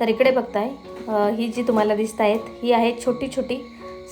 तर इकडे बघताय ही जी तुम्हाला दिसत आहेत ही आहेत छोटी छोटी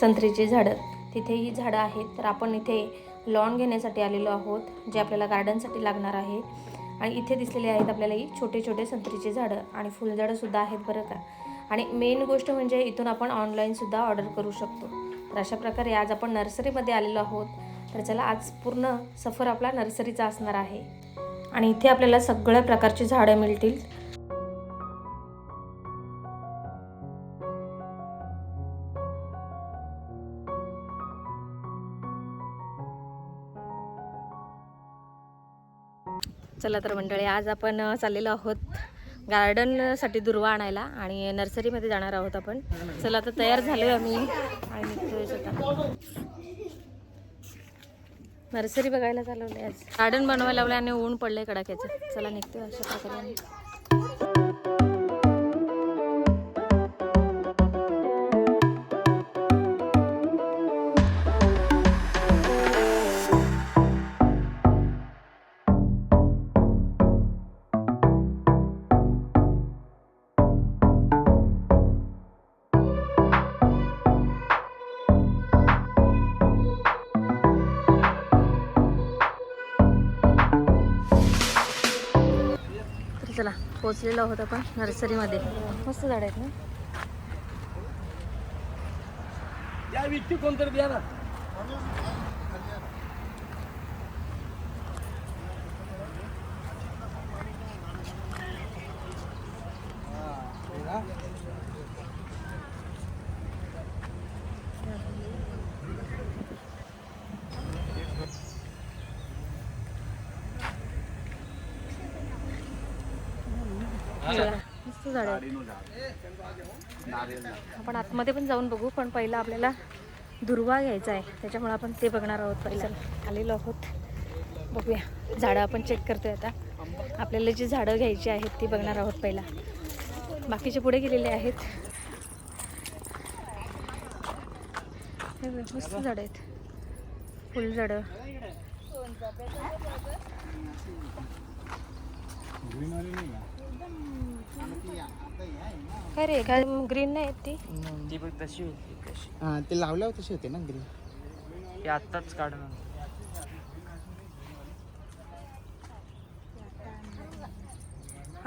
संत्रीची झाडं. तिथे ही झाडं आहेत. तर आपण इथे लॉन घेण्यासाठी आलेलो आहोत जे आपल्याला गार्डनसाठी लागणार आहे. आणि इथे दिसलेले आहेत आपल्याला ही छोटे छोटे संत्रीची झाडं आणि फुलझाडंसुद्धा आहेत बरं का. आणि मेन गोष्ट म्हणजे इथून आपण ऑनलाईनसुद्धा ऑर्डर करू शकतो. तर अशा प्रकारे आज आपण नर्सरीमध्ये आलेलो आहोत. तर चला आज पूर्ण सफर आपला नर्सरीचा असणार आहे. आणि इथे आपल्याला सगळ्या प्रकारची झाडं मिळतील. चला तर मंडळी आज आपण चाललेलो आहोत गार्डनसाठी दुर्वा आणायला आणि नर्सरीमध्ये जाणार आहोत आपण. चला आता तयार झालोय आम्ही. आणि निघतोय नर्सरी बघायला चालवलंय आज. गार्डन बनवायला लावलं आणि ऊन पडलंय कडाक्याचं. चला निघतोय अशा प्रकारे पोचलेलो आहोत आपण नर्सरीमध्ये. मस्त झाड आहेत ना? या व्यक्ती कोणतरी द्या ना. मस्त झाड आहेत. आपण आतमध्ये पण जाऊन बघू पण पहिला आपल्याला दुर्वा घ्यायचा आहे. त्याच्यामुळे आपण ते बघणार आहोत पहिला. आलेलो आहोत. बघूया. झाडं आपण चेक करतोय आता. आपल्याला जी झाडं घ्यायची आहेत ती बघणार आहोत पहिला. बाकीचे पुढे गेलेले आहेत. हे मस्त झाडं आहेत. फुलझाडं काय रे काय ग्रीन नाही आहेत ती. ती बघ तशी होती तशी. हा ते लावल्यावर तसे होते ना ग्रीन ती आत्ताच काढणार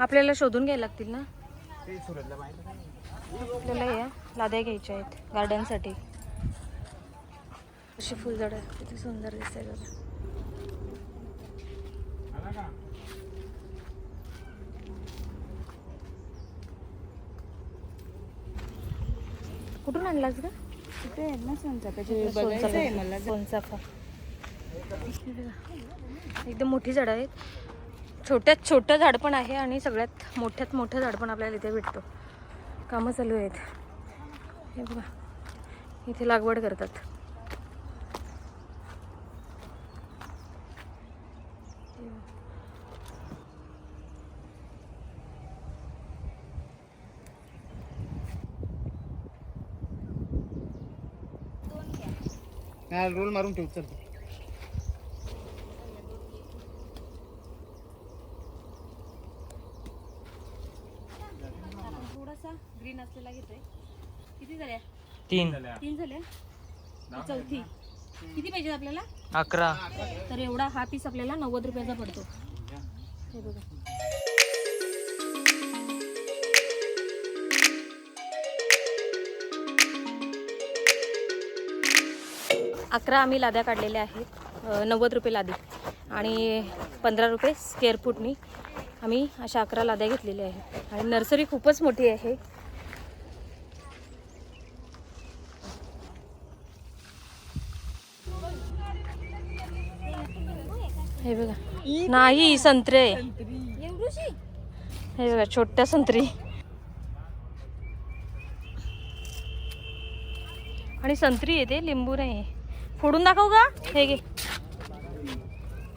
आपल्याला शोधून घ्यायला लागतील ना? ते सुरतला पाहिजे आपल्याला या लाद्या घ्यायच्या आहेत गार्डनसाठी अशी फुलझाडं किती सुंदर दिसते कुठून आणलास ग. एकदम मोठी झाडं आहेत. छोट्यात छोटं झाड पण आहे आणि सगळ्यात मोठ्यात मोठं झाड पण आपल्याला इथे भेटतो. कामं चालू आहेत. हे बघा. इथे लागवड करतात. हा रोल मारून ठेव चल. थोडासा ग्रीन असलेला घेतोय. किती झाल्या? तीन. तीन झाल्या. ही चौथी किती पाहिजे आपल्याला? अकरा. तर एवढा हा पीस आपल्याला नव्वद रुपयाचा पडतो. हे बघा. अकरा आम्ही लाद्या काढलेल्या आहेत. नव्वद रुपये लादी आणि पंधरा रुपये स्क्वेअर फूटनी आम्ही अशा अकरा लाद्या घेतलेल्या आहेत. आणि नर्सरी खूपच मोठी आहे. हे बघा. नाही संत्रे. हे बघा छोट्या संत्री. आणि संत्री येते लिंबू नाही फोडून दाखवू का? हे घे.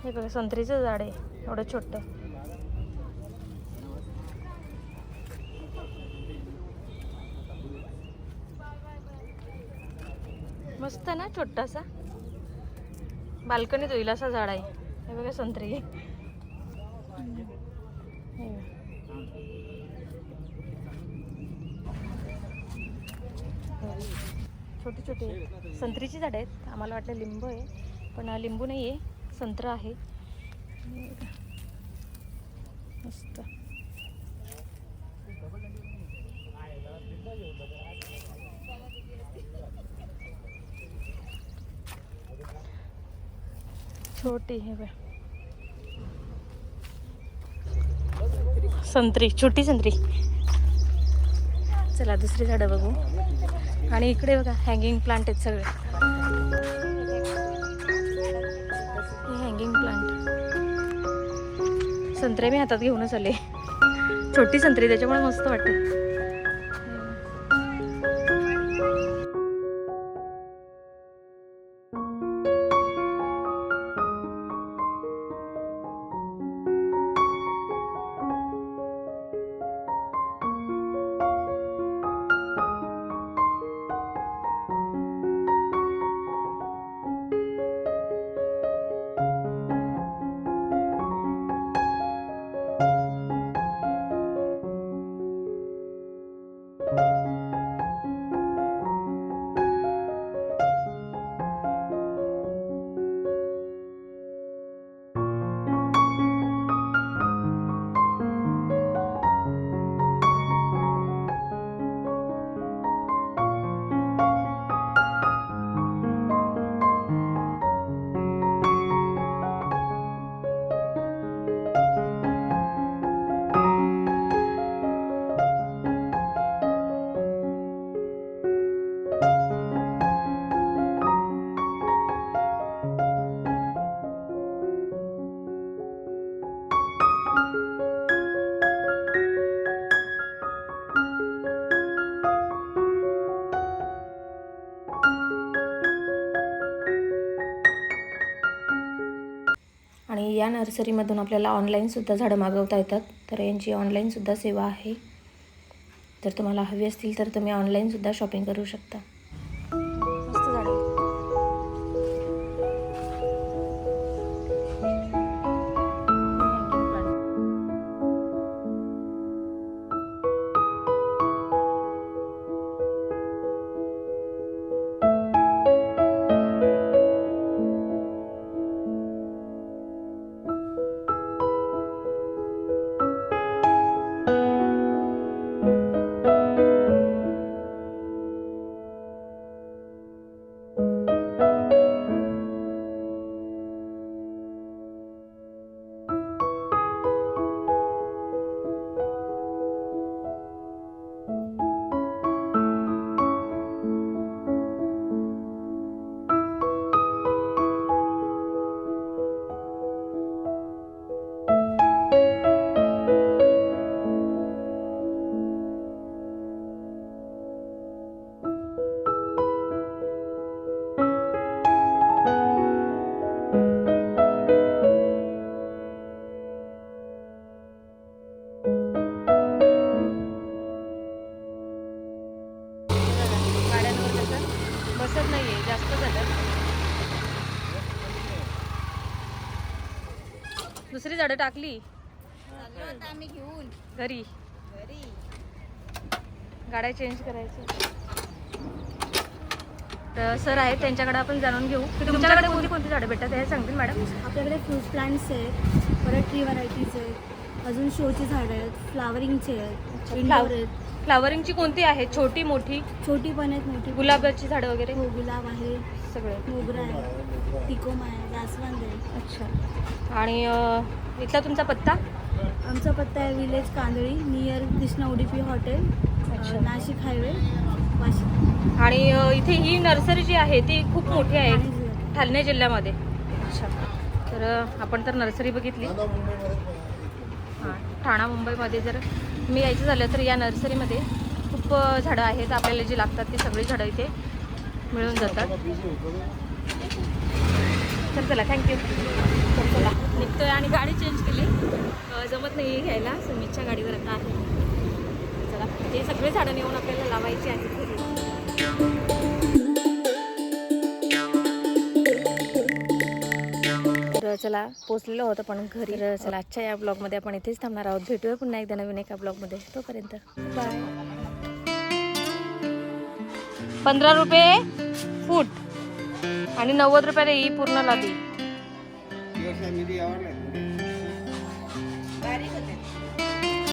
हे बघा संत्रीचं झाड आहे. एवढं छोटं. मस्त ना छोटासा? बाल्कनीत होईल असा झाड आहे. हे बघा संत्री हे बघा. छोटी छोटी संत्रीची झाडं आहेत. आम्हाला वाटलं लिंबू आहे पण लिंबू नाही आहे संत्र आहे. मस्त. छोटी हे बघ. संत्री छोटी संत्री. चला दुसरी झाडं बघू. आणि इकडे बघा हँगिंग प्लांट आहेत सगळे. हे हँगिंग प्लांट संत्रे मी हातात घेऊनच आले. छोटी संत्री त्याच्यामुळे मस्त वाटते. या नर्सरीमधून आपल्याला ऑनलाईनसुद्धा झाडं मागवता येतात. तर यांची ऑनलाईनसुद्धा सेवा आहे. जर तुम्हाला हवी असतील तर तुम्ही ऑनलाईनसुद्धा शॉपिंग करू शकता. दुसरी झाडं टाकली. आम्ही घेऊन. घरी. घरी. गाड्या चेंज करायचं तर सर आहेत त्यांच्याकडे आपण जाणून घेऊ. की तुमच्याकडे कोणती कोणती झाडं भेटतात हे सांगतील मॅडम आपल्याकडे फ्रूट प्लांट्स आहेत परत ट्री व्हरायटीज आहेत अजून शोची झाडं आहेत फ्लावरिंगचे आहेत इंडोर आहेत. फ्लावरिंगची कोणती आहेत छोटी मोठी? छोटी पण आहेत मोठी गुलाबाची झाडं वगैरे? हो गुलाब आहे सगळे. मोगरा आहे टिकोमा आहे जास्वंद आहे. अच्छा. आणि अं, इथला तुमचा पत्ता? आमचा पत्ता आहे village Kandali near Krishna Udupi hotel अच्छा. अ, नाशिक हायवे वाशिम. आणि अं, इथे ही नर्सरी जी आहे ती खूप मोठी आहे ठाणे जिल्ह्यामध्ये. अच्छा. तर अं, आपण तर नर्सरी बघितली. हां ठाणा मुंबईमध्ये जर मी यायचं झालं तर या नर्सरीमध्ये खूप झाडं आहेत. आपल्याला जी लागतात ती सगळी झाडं इथे मिळून जातात. तर चला थँक्यू तर चला निघतोय आणि गाडी चेंज केली. जमत नाही घ्यायला सुमितच्या गाडीवर आता आहे. चला हे सगळे झाडं नेऊन आपल्याला लावायची आहेत तर चला पोचलेलो होतं पण घरी चला आजच्या या ब्लॉगमध्ये आपण इथेच थांबणार आहोत. भेटूया पुन्हा एकदा नवीन एका ब्लॉगमध्ये. तोपर्यंत बाय पंधरा रुपये फूट आणि नव्वद रुपयाला ही पूर्ण लादी